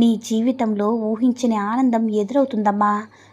నీ జీవితంలో ఊహించని ఆనందం ఎదురవుతుందమ్మా.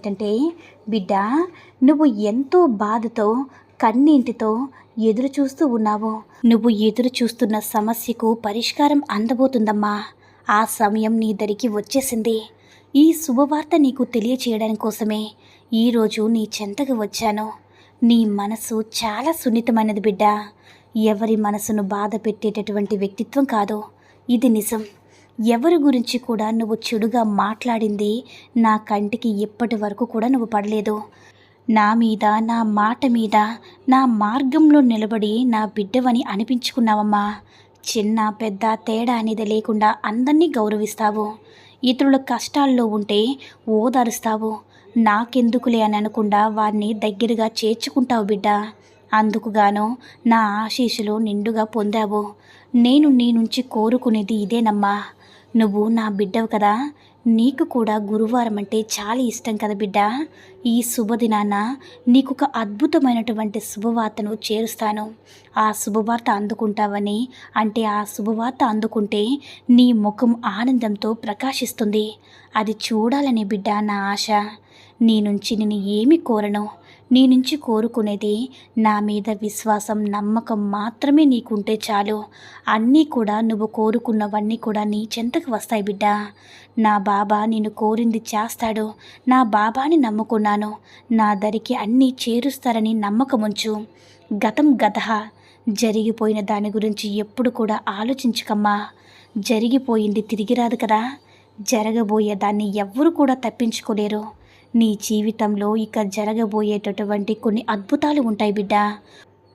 ఏంటంటే బిడ్డ నువ్వు ఎంతో బాధతో కన్నీంటితో ఎదురు చూస్తూ ఉన్నావు. నువ్వు ఎదురు చూస్తున్న సమస్యకు పరిష్కారం అందబోతుందమ్మా. ఆ సమయం నీ దరికి వచ్చేసింది. ఈ శుభవార్త నీకు తెలియచేయడం కోసమే ఈరోజు నీ చెంతకు వచ్చాను. నీ మనసు చాలా సున్నితమైనది బిడ్డ. ఎవరి మనసును బాధ పెట్టేటటువంటి వ్యక్తిత్వం కాదు. ఇది నిజం. ఎవరి గురించి కూడా నువ్వు చెడుగా మాట్లాడింది నా కంటికి ఎప్పటి వరకు కూడా నువ్వు పడలేదు. నా మీద నా మాట మీద నా మార్గంలో నిలబడి నా బిడ్డవని అనిపించుకున్నావమ్మా. చిన్న పెద్ద తేడా అనేది లేకుండా అందరినీ గౌరవిస్తావు. ఇతరుల కష్టాల్లో ఉంటే ఓదారుస్తావు. నాకెందుకులే అని అనకుండా వారిని దగ్గరగా చేర్చుకుంటావు బిడ్డ. అందుకుగాను నా ఆశీస్సులు నిండుగా పొందావు. నేను నీ నుంచి కోరుకునేది ఇదేనమ్మా. నువ్వు నా బిడ్డవు కదా. నీకు కూడా గురువారం అంటే చాలా ఇష్టం కదా బిడ్డ. ఈ శుభదినాన నీకు ఒక అద్భుతమైనటువంటి శుభవార్తను చేరుస్తాను. ఆ శుభవార్త అందుకుంటావని అంటే ఆ శుభవార్త అందుకుంటే నీ ముఖం ఆనందంతో ప్రకాశిస్తుంది. అది చూడాలని బిడ్డ నా ఆశ. నీ నుంచి నేను ఏమి కోరను? నీ నుంచి కోరుకునేది నా మీద విశ్వాసం నమ్మకం మాత్రమే నీకుంటే చాలు. అన్నీ కూడా నువ్వు కోరుకున్నవన్నీ కూడా నీ చెంతకు వస్తాయి బిడ్డ. నా బాబా నేను కోరింది చేస్తాడు. నా బాబాని నమ్ముకున్నాను. నా దరికి అన్నీ చేరుస్తారని నమ్మకముంచు. గతం గతహ జరిగిపోయిన దాని గురించి ఎప్పుడు కూడా ఆలోచించకమ్మా. జరిగిపోయింది తిరిగి రాదు కదా. జరగబోయే దాన్ని ఎవ్వరు కూడా తప్పించుకోలేరు. నీ జీవితంలో ఇక జరగబోయేటటువంటి కొన్ని అద్భుతాలు ఉంటాయి బిడ్డ.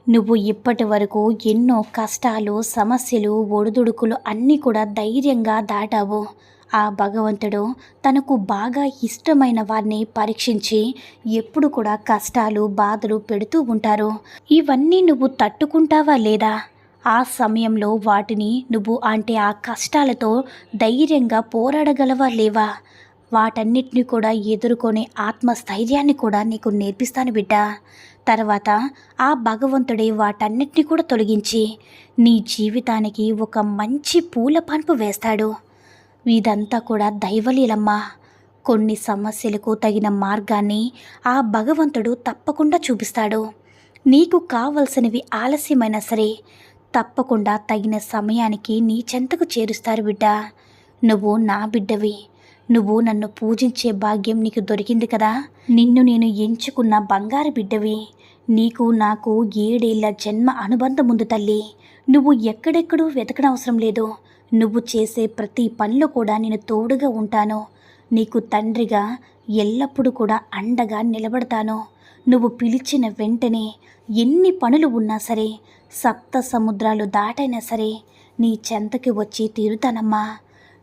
నువ్వు ఇప్పటి వరకు ఎన్నో కష్టాలు సమస్యలు ఒడిదుడుకులు అన్నీ కూడా ధైర్యంగా దాటావు. ఆ భగవంతుడు తనకు బాగా ఇష్టమైన వారిని పరీక్షించి ఎప్పుడు కూడా కష్టాలు బాధలు పెడుతూ ఉంటారు. ఇవన్నీ నువ్వు తట్టుకుంటావా లేదా? ఆ సమయంలో వాటిని నువ్వు అంటే ఆ కష్టాలతో ధైర్యంగా పోరాడగలవా లేవా? వాటన్నిటిని కూడా ఎదుర్కొనే ఆత్మస్థైర్యాన్ని కూడా నీకు నేర్పిస్తాను బిడ్డ. తర్వాత ఆ భగవంతుడే వాటన్నిటిని కూడా తొలగించి నీ జీవితానికి ఒక మంచి పూల పంపు వేస్తాడు. ఇదంతా కూడా దైవలీలమ్మా. కొన్ని సమస్యలకు తగిన మార్గాన్ని ఆ భగవంతుడు తప్పకుండా చూపిస్తాడు. నీకు కావలసినవి ఆలస్యమైనా సరే తప్పకుండా తగిన సమయానికి నీ చెంతకు చేరుస్తారు బిడ్డ. నువ్వు నా బిడ్డవి. నువ్వు నన్ను పూజించే భాగ్యం నీకు దొరికింది కదా? నిన్ను నేను ఎంచుకున్న బంగారు బిడ్డవి. నీకు నాకు ఏడేళ్ళ జన్మ అనుబంధం ఉంది తల్లి. నువ్వు ఎక్కడెక్కడూ వెతకనవసరం లేదు. నువ్వు చేసే ప్రతి పనిలో కూడా నేను తోడుగా ఉంటాను. నీకు తండ్రిగా ఎల్లప్పుడూ కూడా అండగా నిలబడతాను. నువ్వు పిలిచిన వెంటనే ఎన్ని పనులు ఉన్నా సరే సప్త సముద్రాలు దాటైనా సరే నీ చెంతకి వచ్చి తీరుతానమ్మా.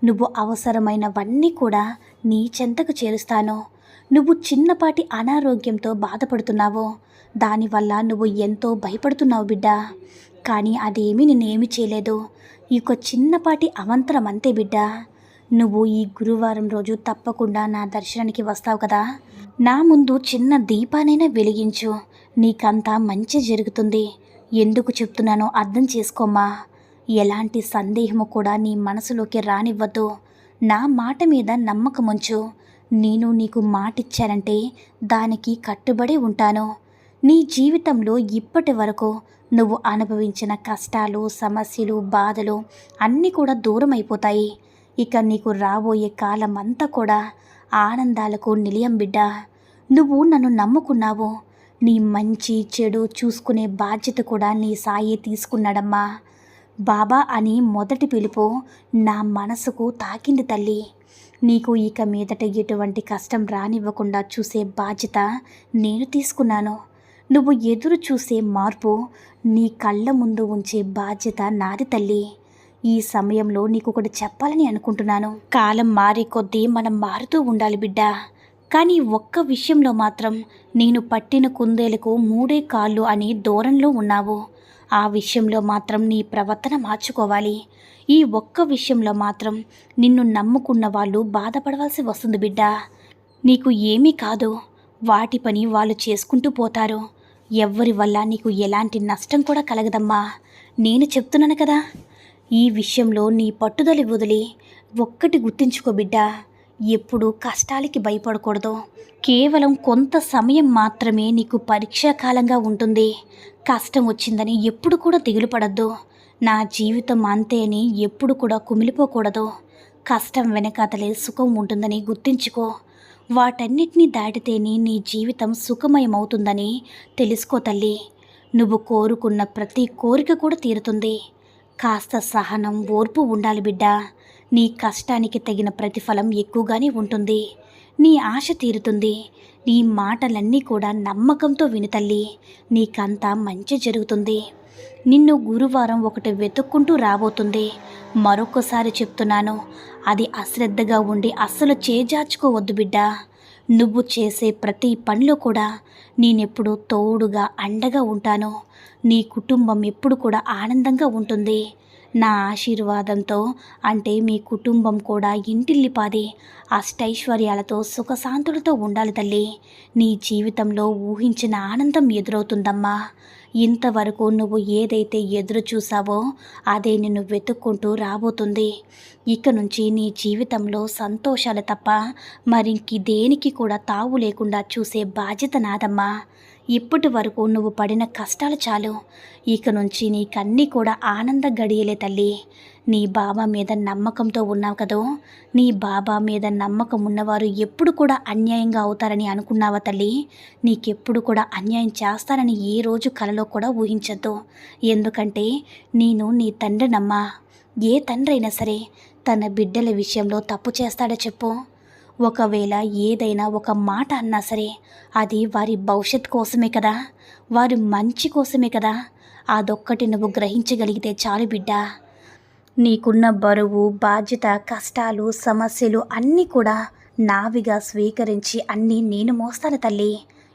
నువ్వు అవసరమైనవన్నీ కూడా నీ చెంతకు చేరుస్తాను. నువ్వు చిన్నపాటి అనారోగ్యంతో బాధపడుతున్నావో. దానివల్ల నువ్వు ఎంతో భయపడుతున్నావు బిడ్డ. కానీ అదేమీ నేనేమి చేయలేదు. ఈ యొక్క చిన్నపాటి అవంతరం అంతే బిడ్డ. నువ్వు ఈ గురువారం రోజు తప్పకుండా నా దర్శనానికి వస్తావు కదా. నా ముందు చిన్న దీపానైనా వెలిగించు. నీకంతా మంచి జరుగుతుంది. ఎందుకు చెప్తున్నానో అర్థం చేసుకోమ్మా. ఎలాంటి సందేహము కూడా నీ మనసులోకి రానివ్వద్దు నా మాట మీద నమ్మకముంచు. నేను నీకు మాటిచ్చానంటే దానికి కట్టుబడి ఉంటాను. నీ జీవితంలో ఇప్పటి వరకు నువ్వు అనుభవించిన కష్టాలు సమస్యలు బాధలు అన్నీ కూడా దూరం అయిపోతాయి ఇక నీకు రాబోయే కాలం అంతా కూడా ఆనందాలకు నిలయం బిడ్డ. నువ్వు నన్ను నమ్ముకున్నావు. నీ మంచి చెడు చూసుకునే బాధ్యత కూడా నీ సాయి తీసుకున్నాడమ్మా. బాబా అని మొదటి పిలుపు నా మనసుకు తాకింది తల్లి. నీకు ఇక మీదట ఎటువంటి కష్టం రానివ్వకుండా చూసే బాధ్యత నేను తీసుకున్నాను. నువ్వు ఎదురు చూసే మార్పు నీ కళ్ళ ముందు ఉంచే బాధ్యత నాది తల్లి. ఈ సమయంలో నీకు ఒకటి చెప్పాలని అనుకుంటున్నాను. కాలం మారే కొద్దీ మనం మారుతూ ఉండాలి బిడ్డ. కానీ ఒక్క విషయంలో మాత్రం నేను పట్టిన కుందేలకు మూడే కాళ్ళు అని దూరంలో ఉన్నావు. ఆ విషయంలో మాత్రం నీ ప్రవర్తన మార్చుకోవాలి. ఈ ఒక్క విషయంలో మాత్రం నిన్ను నమ్ముకున్న వాళ్ళు బాధపడవలసి వస్తుంది బిడ్డ. నీకు ఏమీ కాదు. వాటి పని వాళ్ళు చేసుకుంటూ పోతారు. ఎవ్వరి వల్ల నీకు ఎలాంటి నష్టం కూడా కలగదమ్మా. నేను చెప్తున్నాను కదా. ఈ విషయంలో నీ పట్టుదల వదిలి ఒక్కటి గుర్తించుకో బిడ్డా. ఎప్పుడు కష్టాలకి భయపడకూడదు. కేవలం కొంత సమయం మాత్రమే నీకు పరీక్షా కాలంగా ఉంటుంది. కష్టం వచ్చిందని ఎప్పుడు కూడా దిగులు పడద్దు నా జీవితం అంతే అని ఎప్పుడు కూడా కుమిలిపోకూడదు. కష్టం వెనకాతలే సుఖం ఉంటుందని గుర్తించుకో. వాటన్నిటినీ దాటితేనే నీ జీవితం సుఖమయమవుతుందని తెలుసుకో తల్లి. నువ్వు కోరుకున్న ప్రతి కోరిక కూడా తీరుతుంది. కాస్త సహనం ఓర్పు ఉండాలి బిడ్డ. నీ కష్టానికి తగిన ప్రతిఫలం ఎక్కువగానే ఉంటుంది. నీ ఆశ తీరుతుంది. నీ మాటలన్నీ కూడా నమ్మకంతో వినుతల్లి నీకంతా మంచి జరుగుతుంది. నిన్ను గురువారం ఒకటి వెతుక్కుంటూ రాబోతుంది. మరొకసారి చెప్తున్నాను అది అశ్రద్ధగా ఉండి అస్సలు చేజార్చుకోవద్దు బిడ్డ. నువ్వు చేసే ప్రతి పనిలో కూడా నేనెప్పుడు తోడుగా అండగా ఉంటాను. నీ కుటుంబం ఎప్పుడు కూడా ఆనందంగా ఉంటుంది. నా ఆశీర్వాదంతో అంటే మీ కుటుంబం కూడా ఇంటిల్లిపాది అష్టైశ్వర్యాలతో సుఖశాంతులతో ఉండాలి తల్లి. నీ జీవితంలో ఊహించిన ఆనందం ఎదురవుతుందమ్మా. ఇంతవరకు నువ్వు ఏదైతే ఎదురు చూసావో అదే నిన్ను వెతుక్కుంటూ రాబోతుంది. ఇక నుంచి నీ జీవితంలో సంతోషాలు తప్ప మరింకి దేనికి కూడా తావు లేకుండా చూసే బాధ్యత నాదమ్మా. ఇప్పటి వరకు నువ్వు పడిన కష్టాలు చాలు. ఇక నుంచి నీకన్నీ కూడా ఆనంద గడియలే తల్లి. నీ బాబా మీద నమ్మకంతో ఉన్నావు కదో? నీ బాబా మీద నమ్మకం ఉన్నవారు ఎప్పుడు కూడా అన్యాయంగా అవుతారని అనుకున్నావా తల్లి? నీకెప్పుడు కూడా అన్యాయం చేస్తారని ఏ రోజు కలలో కూడా ఊహించద్దు. ఎందుకంటే నేను నీ తండ్రినమ్మా. ఏ తండ్రి అయినా సరే తన బిడ్డల విషయంలో తప్పు చేస్తాడో చెప్పు. ఒకవేళ ఏదైనా ఒక మాట అన్నా సరే అది వారి భవిష్యత్ కోసమే కదా? వారి మంచి కోసమే కదా? అదొక్కటి నువ్వు గ్రహించగలిగితే చాలు బిడ్డ. నీకున్న బరువు బాధ్యత కష్టాలు సమస్యలు అన్నీ కూడా నావిగా స్వీకరించి అన్నీ నేను మోస్తాను తల్లి.